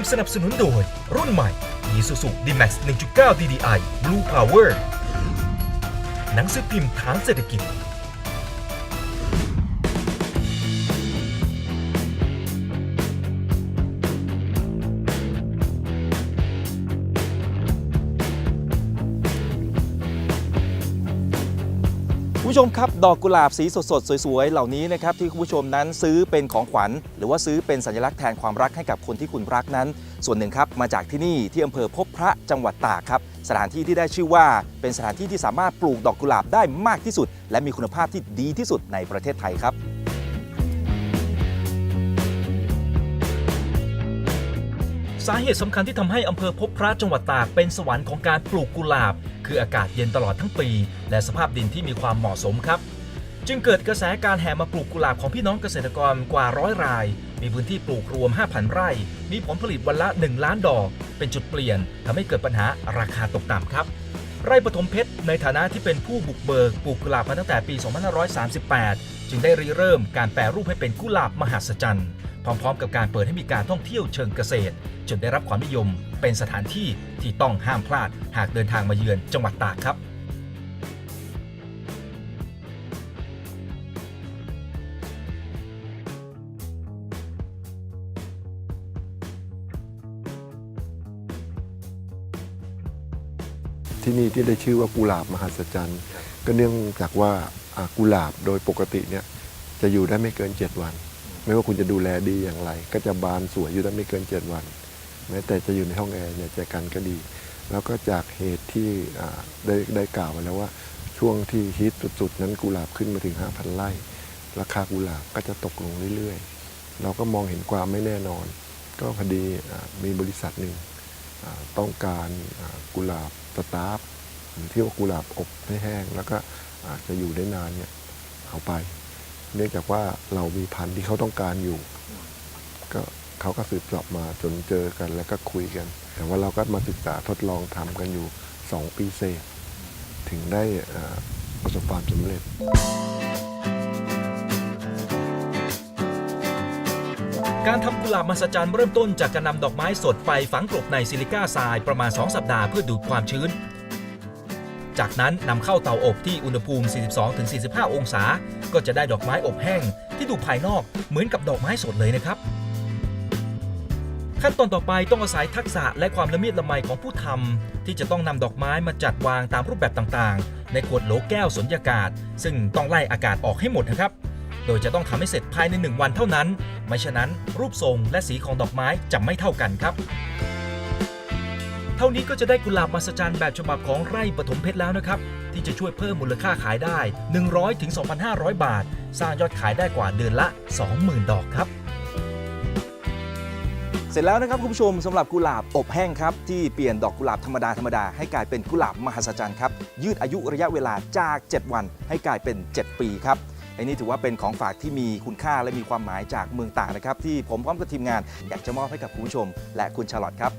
มสนับสนุนโดย รุ่นใหม่ Isuzu D-Max 1.9 DDI Blue Power หนังสือพิมพ์ฐานเศรษฐกิจ ผู้ชมครับ ดอกกุหลาบสีสดๆ สวยๆ เหล่านี้นะครับที่คุณผู้ชมนั้นซื้อเป็นของขวัญ หรือว่าซื้อเป็นสัญลักษณ์แทนความรักให้กับคนที่คุณรักนั้น ส่วนหนึ่งครับมาจากที่นี่ที่อำเภอพบพระจังหวัดตากครับสถานที่ที่ได้ชื่อว่าเป็นสถานที่ที่สามารถปลูกดอกกุหลาบได้มากที่สุด และมีคุณภาพที่ดีที่สุดในประเทศไทยครับ สาเหตุสำคัญที่ทำให้อำเภอพบพระจังหวัดตากเป็นสวรรค์ของการปลูกกุหลาบ คืออากาศเย็นตลอดทั้งปี และสภาพดินที่มีความเหมาะสมครับ จึงเกิดกระแสการแห่มาปลูกกุหลาบของพี่น้องเกษตรกรกว่าร้อยราย มีพื้นที่ปลูกรวม 5,000 ไร่ มีผลผลิตวันละ 1 ล้านดอก เป็นจุดเปลี่ยนทำให้เกิดปัญหาราคาตกต่ำครับ ไร่ปฐมเพชรในฐานะที่เป็นผู้บุกเบิกปลูกกุหลาบมาตั้งแต่ปี 2538 จึงได้ริเริ่มการแปรรูปให้เป็นกุหลาบมหัศจรรย์ พร้อมๆ กับการเปิดให้มีการท่องเที่ยวเชิงเกษตร จนได้รับความนิยม เป็นสถานที่ที่ต้องห้ามพลาดหากเดินทางมาเยือนจังหวัดตากครับที่นี่ที่ได้ชื่อว่ากุหลาบมหัศจรรย์ ก็เนื่องจากว่าอ่ากุหลาบโดยปกติเนี่ยจะอยู่ได้ไม่เกิน 7 วัน ไม่ว่าคุณจะดูแลดีอย่างไร ก็จะบานสวยอยู่ได้ไม่เกิน 7 วัน แม้แต่จะอยู่ในห้องแอร์เนี่ยแจกันก็ดี แล้วก็จากเหตุที่ได้ได้กล่าวไปแล้วว่าช่วงที่ฮิตสุดๆ นั้นกุหลาบขึ้นมาถึง 5,000 ไร่ ราคากุหลาบก็จะตกลงเรื่อยๆ เราก็มองเห็นความไม่แน่นอน ก็พอดีมีบริษัทหนึ่งต้องการกุหลาบสตาฟหรือที่ว่ากุหลาบอบให้แห้ง แล้วก็อาจจะอยู่ได้นานเนี่ยเอาไป เนื่องจากว่าเรามีพันธุ์ที่เขาต้องการอยู่ ก็เขาก็สืบสอบมาจนเจอกันแล้วก็คุยกัน แต่ว่าเราก็มาศึกษาทดลองทำกันอยู่ 2 ปีเศษ ถึงได้ประสบความสำเร็จการทำกุหลาบมหัศจรรย์เริ่มต้นจากการนำดอกไม้สดไปฝังกลบในซิลิก้าทรายประมาณ 2 สัปดาห์เพื่อดูดความชื้น จากนั้นนำเข้าเตาอบที่อุณหภูมิ 42-45 องศา ก็จะได้ดอกไม้อบแห้ง ที่ดูภายนอกเหมือนกับดอกไม้สดเลยนะครับ ขั้นตอนต่อไปต้องอาศัยทักษะและความละเมียดละไมของผู้ทำที่จะต้องนำดอกไม้มาจัดวางตามรูปแบบต่างๆ ในขวดโหลแก้วสุญญากาศ ซึ่งต้องไล่อากาศออกให้หมดนะครับโดยจะต้องทำให้เสร็จภายใน 1 วันเท่านั้น ไม่ฉะนั้นรูปทรงและสีของดอกไม้จะไม่เท่ากันครับ เท่านี้ก็จะได้กุหลาบมหัศจรรย์แบบฉบับของไร่ปฐมเพชรแล้วนะครับ ที่จะช่วยเพิ่มมูลค่าขายได้ 100ถึง2,500 บาท สร้างยอดขายได้กว่าเดือนละ 20,000 ดอกครับ เสร็จแล้วนะครับคุณผู้ชมสำหรับกุหลาบอบแห้งครับ ที่เปลี่ยนดอกกุหลาบธรรมดาธรรมดาให้กลายเป็นกุหลาบมหัศจรรย์ครับยืดอายุระยะเวลาจาก 7 วัน ให้กลายเป็น 7 ปีครับไอ้นี่ถือว่าเป็นของฝากที่มีคุณค่าและมีความหมายจากเมืองต่างนะครับที่ผมพร้อมกับทีมงานอยากจะมอบให้กับคุณผู้ชม และคุณชาลอตครับ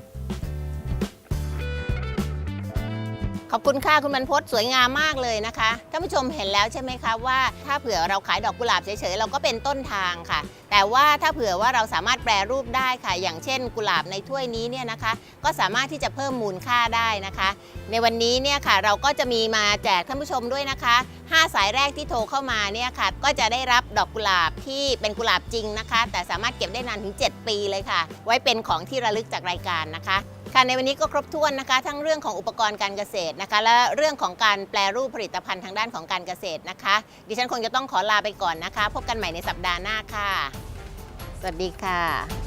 ขอบคุณค่ะคุณบรรพตสวยงามมากเลยนะคะท่านผู้ชมเห็นแล้วใช่ไหมคะว่า ถ้าเผื่อเราขายดอกกุหลาบเฉยๆเราก็เป็นต้นทางค่ะ แต่ว่าถ้าเผื่อว่าเราสามารถแปรรูปได้ค่ะ อย่างเช่น กุหลาบในถ้วยนี้เนี่ยนะคะ ก็สามารถที่จะเพิ่มมูลค่าได้นะคะ ในวันนี้เนี่ยค่ะเราก็จะมีมาแจกท่านผู้ชมด้วยนะคะ 5 สายแรกที่โทรเข้ามาเนี่ยค่ะ ก็จะได้รับดอกกุหลาบที่เป็นกุหลาบจริงนะคะ แต่สามารถเก็บได้นานถึง 7 ปีเลยค่ะ ไว้เป็นของที่ระลึกจากรายการนะคะ ค่ะในวันนี้ก็ครบถ้วนนะคะ ทั้งเรื่องของอุปกรณ์การเกษตรนะคะ และเรื่องของการแปลรูปผลิตภัณฑ์ทางด้านของการเกษตรนะคะ ดิฉันคงจะต้องขอลาไปก่อนนะคะ พบกันใหม่ในสัปดาห์หน้าค่ะ สวัสดีค่ะ